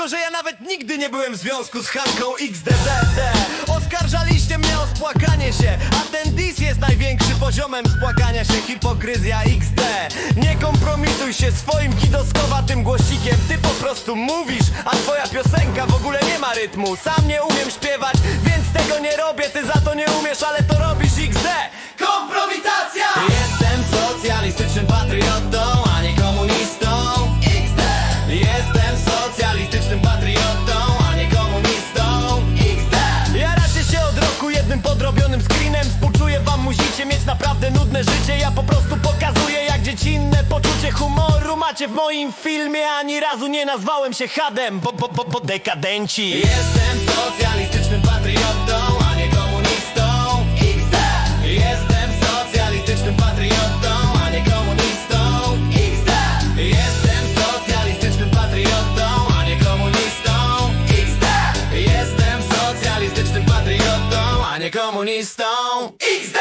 tylko, że ja nawet nigdy nie byłem w związku z Hanką XDDD Oskarżaliście mnie o spłakanie się A ten dis jest największy poziomem spłakania się. Hipokryzja XD Nie kompromituj się swoim kidoskowatym głosikiem. Ty po prostu mówisz, a twoja piosenka w ogóle nie ma rytmu. Sam nie umiem śpiewać, więc tego nie robię. Ty za to nie umiesz, ale to screenem Współczuję wam, musicie mieć naprawdę nudne życie. Ja po prostu pokazuję jak dziecinne poczucie humoru Macie w moim filmie, ani razu nie nazwałem się hadem Bo, bo, bo, bo dekadenci. Jestem socjalistycznym patriotą, Jestem socjalistycznym patriotą, a nie komunistą XD